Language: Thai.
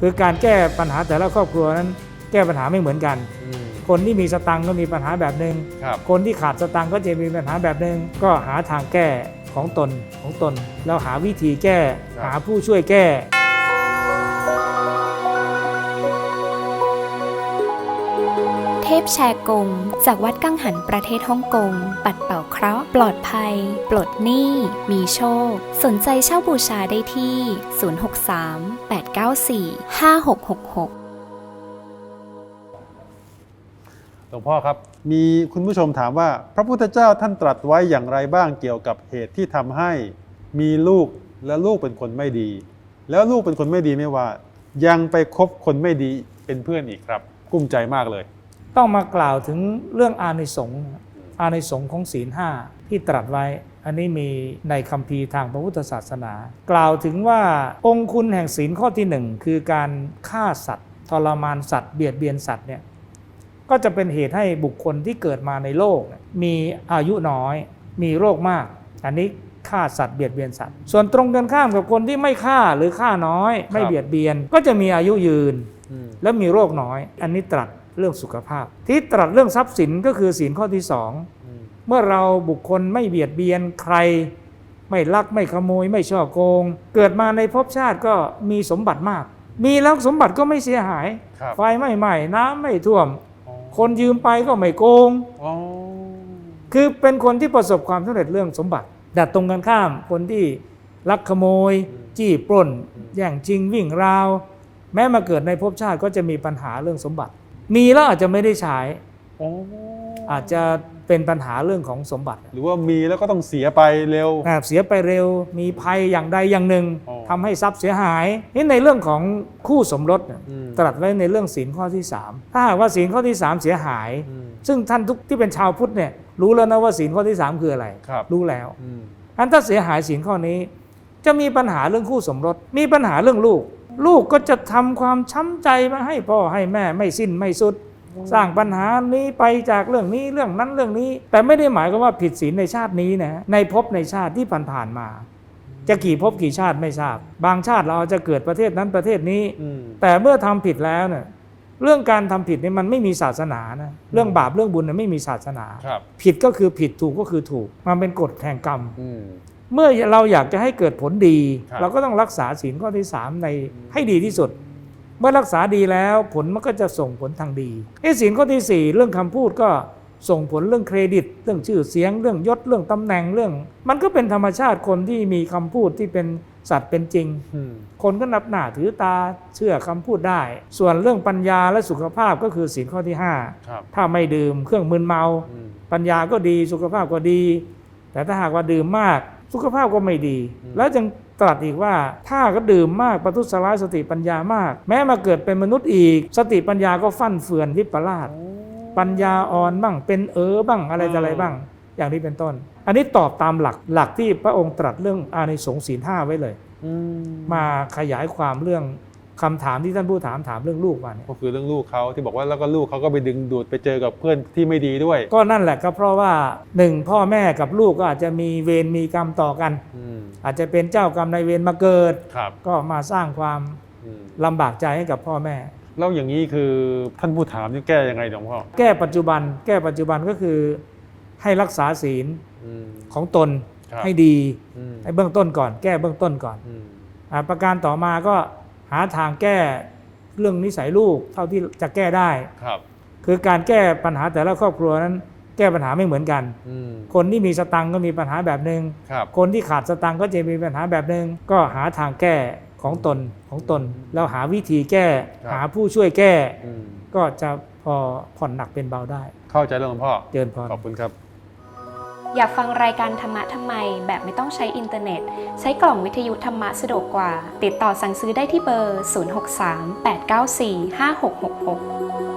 คือการแก้ปัญหาแต่ละครอบครัวนั้น แก้ปัญหาไม่เหมือนกัน อืม คนที่มีสตังค์ก็มีปัญหาแบบหนึ่งครับ คนที่ขาดสตังค์ก็จะมีปัญหาแบบหนึ่งก็หาทางแก้ของตนของตน แล้วหาวิธีแก้หาผู้ช่วยแก้ เทพแชร์กง จากวัดกังหันประเทศฮ่องกง ปัดเป่าเคราะห์ ปลอดภัย ปลดหนี้ มีโชค สนใจเช่าบูชาได้ที่ 063 894 5666หลวงพ่อครับ มีคุณผู้ชมถามว่า พระพุทธเจ้าท่านตรัสไว้อย่างไรบ้างเกี่ยวกับเหตุที่ทำให้ มีลูกและลูกเป็นคนไม่ดี แล้วลูกเป็นคนไม่ดีไม่ว่า ยังไปคบคนไม่ดีเป็นเพื่อนอีกครับ กุ้มใจมากเลย ต้องมากล่าวถึงเรื่องอานิสงส์นะอานิสงส์ของศีลห้าที่ตรัสไว้ อันนี้มีในคัมภีร์ทางพระพุทธศาสนา กล่าวถึงว่าองค์คุณแห่งศีลข้อที่หนึ่งคือการฆ่าสัตว์ทรมานสัตว์เบียดเบียนสัตว์เนี่ยก็จะเป็นเหตุให้บุคคลที่เกิดมาในโลกเนี่ยมีอายุน้อย มีโรคมาก อันนี้ฆ่าสัตว์เบียดเบียนสัตว์ ส่วนตรงกันข้ามกับคนที่ไม่ฆ่าหรือฆ่าน้อย ไม่เบียดเบียนก็จะมีอายุยืนอืมและมีโรคน้อย อันนี้ตรัส เรื่องสุขภาพ ที่ตรัสเรื่องทรัพย์สินก็คือศีลข้อที่สองอืมเมื่อเราบุคคลไม่เบียดเบียนใคร ไม่ลักไม่ขโมยไม่ช่อโกง เกิดมาในภพชาติก็มีสมบัติมาก มีแล้วสมบัติก็ไม่เสียหายครับไฟไม่ไหม้น้ำไม่ท่วมอ๋อคนยืมไปก็ไม่โกงอ๋อคือเป็นคนที่ประสบความสำเร็จเรื่องสมบัติแต่ตรงกันข้ามคนที่ลักขโมย จี้ปล้นแย่งชิงวิ่งราว แม้มาเกิดในภพชาติก็จะมีปัญหาเรื่องสมบัติ มีแล้วอาจจะไม่ได้ใช้อ๋ออาจจะเป็นปัญหาเรื่องของสมบัติหรือว่ามีแล้วก็ต้องเสียไปเร็วอ่าเสียไปเร็ว มีภัยอย่างใดอย่างหนึ่งอ๋อทำให้ทรัพย์เสียหายนี่ในเรื่องของคู่สมรสเนี่ยอืมตรัสไว้ในเรื่องศีลข้อที่ 3 ถ้าหากว่าศีลข้อที่ 3 เสียหายอืมซึ่งท่านทุกที่เป็นชาวพุทธเนี่ยรู้แล้วนะว่าศีลข้อที่ 3 คืออะไรครับรู้แล้วอืมอันถ้าเสียหายศีลข้อนี้ จะมีปัญหาเรื่องคู่สมรส มีปัญหาเรื่องลูก ลูกก็จะทำความช้ำใจมาให้พ่อให้แม่ไม่สิ้นไม่สุด สร้างปัญหานี้ไปจากเรื่องนี้เรื่องนั้นเรื่องนี้ แต่ไม่ได้หมายความว่าผิดศีลในชาตินี้นะในภพในชาติที่ผ่านๆมา จะกี่ภพกี่ชาติไม่ทราบ บางชาติเราอาจจะเกิดประเทศนั้นประเทศนี้อืมแต่เมื่อทำผิดแล้วเนี่ยเรื่องการทำผิดนี่มันไม่มีศาสนานะเรื่องบาปเรื่องบุญเนี่ยไม่มีศาสนาครับผิดก็คือผิดถูกก็คือถูก มันเป็นกฎแห่งกรรมอืม เมื่อเราอยากจะให้เกิดผลดีครับเราก็ต้องรักษาศีลข้อที่ 3 ในให้ดีที่สุด เมื่อรักษาดีแล้วผลมันก็จะส่งผลทางดีไอ้ศีลข้อที่ 4 เรื่องคำพูดก็ส่งผลเรื่องเครดิต เรื่องชื่อเสียง เรื่องยศเรื่องตำแหน่งเรื่อง มันก็เป็นธรรมชาติคนที่มีคำพูดที่เป็นสัตว์เป็นจริงอืมคนก็นับหน้าถือตาเชื่อคำพูดได้ ส่วนเรื่องปัญญาและสุขภาพก็คือศีลข้อที่ครับ5ถ้าไม่ดื่มเครื่องมึนเมาอืมปัญญาก็ดีสุขภาพก็ดี แต่ถ้าหากว่าดื่มมาก สุขภาพก็ไม่ดีอืมแล้วจึงตรัสอีกว่าถ้าก็ดื่มมากประทุษร้ายสติปัญญามาก แม้มาเกิดเป็นมนุษย์อีก สติปัญญาก็ฟั่นเฟือนวิปลาสปัญญาอ่อนบ้างเป็นเออบ้างอะไรต่ออะไรบ้าง อย่างนี้เป็นต้น อันนี้ตอบตามหลักหลักที่พระองค์ตรัสเรื่องอานิสงส์ศีลห้าไว้เลยอืมมาขยายความเรื่อง คำถามที่ท่านผู้ถามถามเรื่องลูกมาเนี่ยก็คือเรื่องลูกเขาที่บอกว่าแล้วก็ลูกเขาก็ไปดึงดูดไปเจอกับเพื่อนที่ไม่ดีด้วย ก็นั่นแหละก็เพราะว่าหนึ่งพ่อแม่กับลูกก็อาจจะมีเวรมีกรรมต่อกัน อืมอาจจะเป็นเจ้ากรรมนายเวรมาเกิด ครับก็มาสร้างความอืมลำบากใจให้กับพ่อแม่ แล้วอย่างนี้คือท่านผู้ถามนี่แก้ยังไงหลวงพ่อแก้ปัจจุบัน แก้ปัจจุบันก็คือให้รักษาศีลอืมของตนครับให้ดีอืมให้เบื้องต้นก่อน แก้เบื้องต้นก่อนอืม อ่าประการต่อมาก็ หาทางแก้เรื่องนิสัยลูกเท่าที่จะแก้ได้ ครับ คือการแก้ปัญหาแต่ละครอบครัวนั้น แก้ปัญหาไม่เหมือนกัน อืม คนที่มีสตังค์ก็มีปัญหาแบบหนึ่งครับ คนที่ขาดสตังค์ก็จะมีปัญหาแบบหนึ่งก็หาทางแก้ของตนของตน แล้วหาวิธีแก้ ครับ หาผู้ช่วยแก้ อืมก็จะพอผ่อนหนักเป็นเบาได้ เข้าใจแล้วหลวงพ่อ เจริญพร ขอบคุณครับ อยากฟังรายการธรรมะทำไม แบบไม่ต้องใช้อินเทอร์เน็ต ใช้กล่องวิทยุธรรมะสะดวกกว่า ติดต่อสั่งซื้อได้ที่เบอร์ 063 894 5666